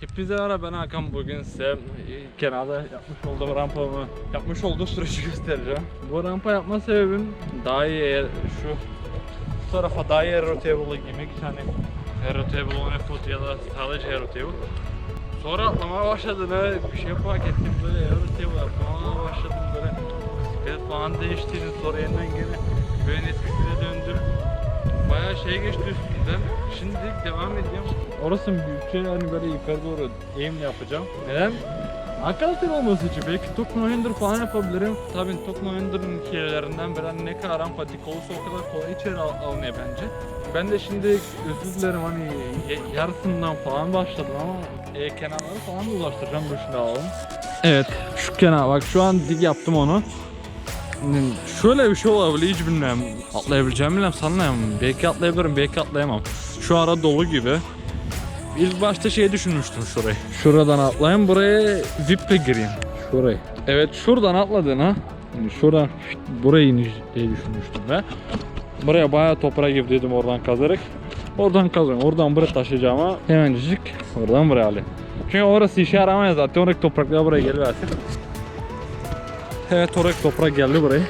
Hepinize merhaba ben Hakan bugün size e, kenarda yapmış olduğum rampamı yapmış olduğu süreci göstereceğim. Bu rampa yapma sebebim daha iyi şu bu tarafa daha iyi aerotable giymek hani aerotable on foot ya da sadece aerotable. Sonra atlamaya başladım öyle bir şey fark ettim böyle aerotable yapmaya başladım böyle bisiklet falan değiştirdim sonra yeniden gene böyle eskisine döndüm. Bayağı şey geçti üstünden. Şimdi devam ediyorum. Orası büyükçe hani böyle yukarı doğru eğimle yapacağım. Neden? Arkadaşlar olması için belki Tok Mohinder falan yapabilirim. Tabii Tok Mohinder'ın hilelerinden biri hani ne kadar ampatik olursa o kadar kolay içeri al- alınıyor bence. Ben de şimdi özür dilerim hani yarısından falan başladım ama e, kenarları falan da ulaştıracağım dur şimdi alalım. Evet şu kenar bak şu an dik yaptım onu. Şöyle bir şey olabilir hiç bilmiyorum. Atlayabileceğimi bilmem sanmıyorum. Belki atlayabilirim belki atlayamam. Şu ara dolu gibi. İlk başta şey düşünmüştüm şurayı. Şuradan atlayayım buraya ziple gireyim. Şurayı. Evet şuradan atladın ha. Yani Şuradan buraya iniş diye düşünmüştüm ve buraya bayağı toprağa girdiydim oradan kazarak. Oradan kazıyorum. Oradan buraya taşıyacağıma hemencik oradan buraya alayım. Çünkü orası işe yaramıyor zaten. Oradaki topraklar buraya geliversin. Evet oradaki toprak geldi buraya.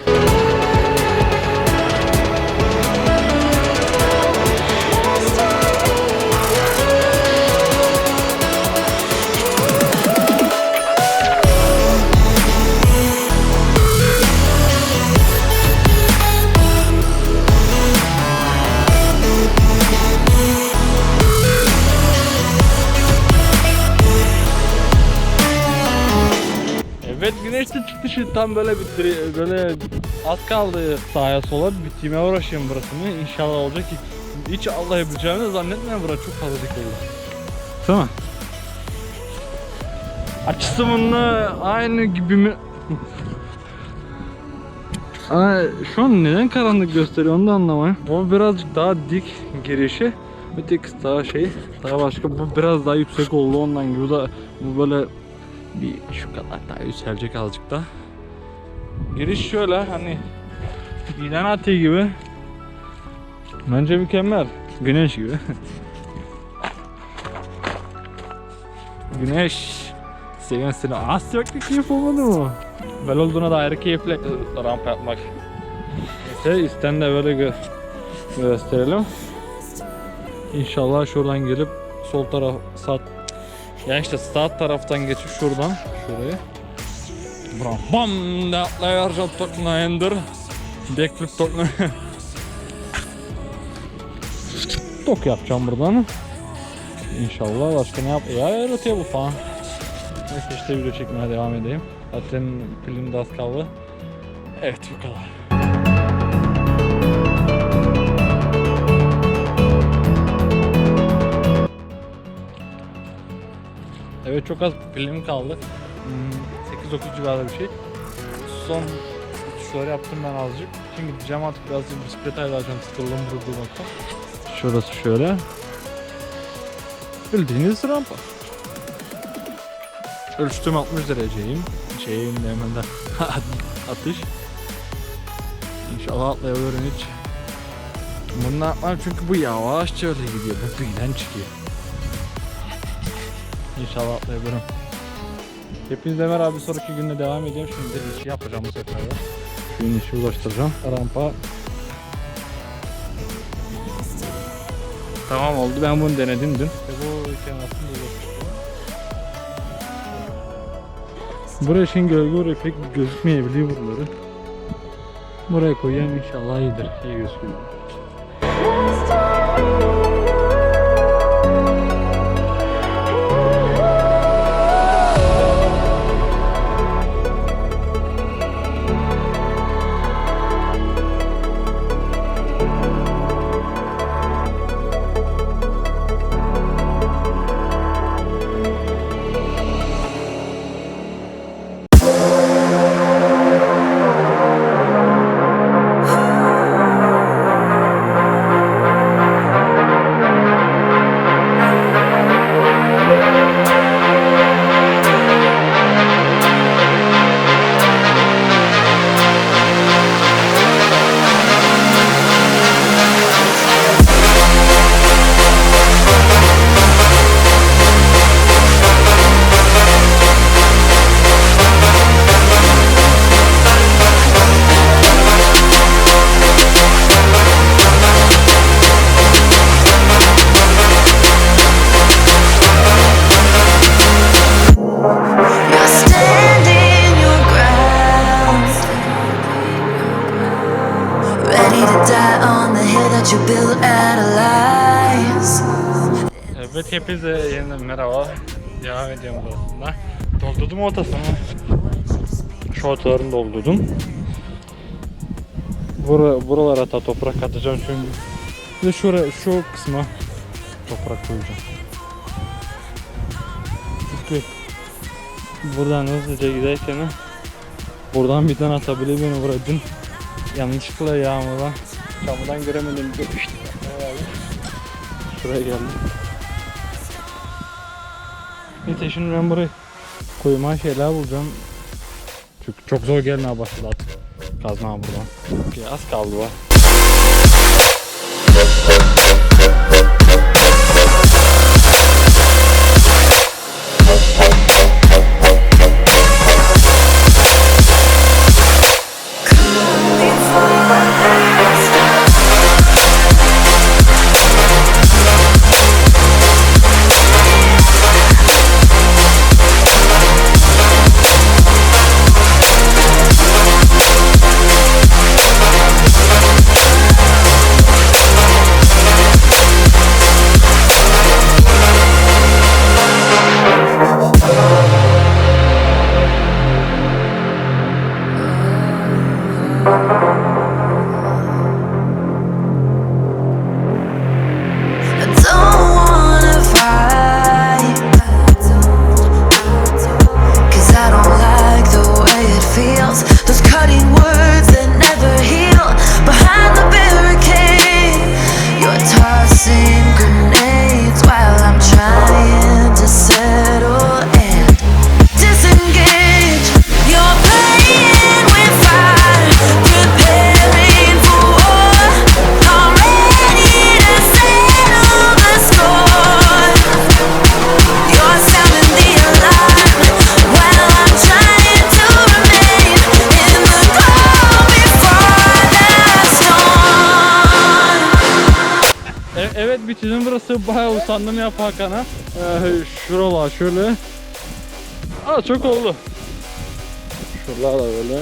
Evet güneş de çıktı şimdi tam böyle bir böyle az kaldı sağa sola bitime uğraşıyorum burasını inşallah olacak ki hiç Allah'abileceğimi zannetmiyorum bura çok fazla oldu. Tamam. Açısı bununla aynı gibi mi? Aa, şu an neden karanlık gösteriyor onu da anlamıyorum. O birazcık daha dik girişi. Bir tek daha şey, daha başka. Bu biraz daha yüksek oldu ondan gibi. Da bu böyle bir şu kadar daha yükselecek azıcık da. Giriş şöyle hani ilan atı gibi. Bence mükemmel. Güneş gibi. Güneş. Seviyorum seni. Az sürekli keyif olmadı mı? Böyle olduğuna dair keyifli rampa yapmak. Neyse üstten de böyle gö gösterelim. İnşallah şuradan gelip sol taraf sağ yani işte sağ taraftan geçip şuradan şuraya. Bram bam da atlayacağım tokla ender. Backflip tokla. Tok yapacağım buradan. İnşallah başka ne yap? Ya yaratıyor bu falan. Neyse işte video çekmeye devam edeyim. Zaten pilim de az kaldı. Evet bu kadar. Evet çok az pilim kaldı. Hmm, 8-9 civarında bir şey. Son uçuşları yaptım ben azıcık. Şimdi gideceğim artık birazcık bisiklet ayarlayacağım sıkıldım durduğumda. Şurası şöyle. Bildiğiniz rampa. Ölçtüm 60 dereceyim. Şeyin hemen de atış. İnşallah atlayabilirim hiç. Bunu yapmam çünkü bu yavaşça öyle gidiyor. Bu birden çıkıyor. İnşallah atlayabilirim. Hepinize merhaba bir sonraki günde devam ediyorum. Şimdi işi yapacağım bu sefer de. Şu inişi ulaştıracağım. Rampa. Tamam oldu. Ben bunu denedim dün. Ve bu kenarında ulaştıracağım. Buraya şimdi gölge oraya pek gözükmeyebiliyor buraları. Buraya koyayım inşallah iyidir. İyi gözüküyor. Merhaba. Devam ediyorum aslında. Doldurdum ortasını. Şu ortalarını doldurdum. Bura, buralara da toprak atacağım çünkü. Bir de şuraya, şu kısma toprak koyacağım. Çünkü buradan hızlıca giderken buradan bir tane atabilir beni vuracın. Yanlışlıkla yağmurdan, çamurdan göremedim. Şuraya geldim. Neyse şimdi ben burayı koyma şeyler bulacağım. Çünkü çok zor gelmeye başladı artık. Kazma buradan. Okey, az kaldı var. Bitirdim burası bayağı usandım ya Hakan'a. Ee, şuralar şöyle. Aa çok oldu. Şuralar da böyle.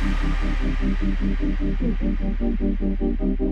Thank you.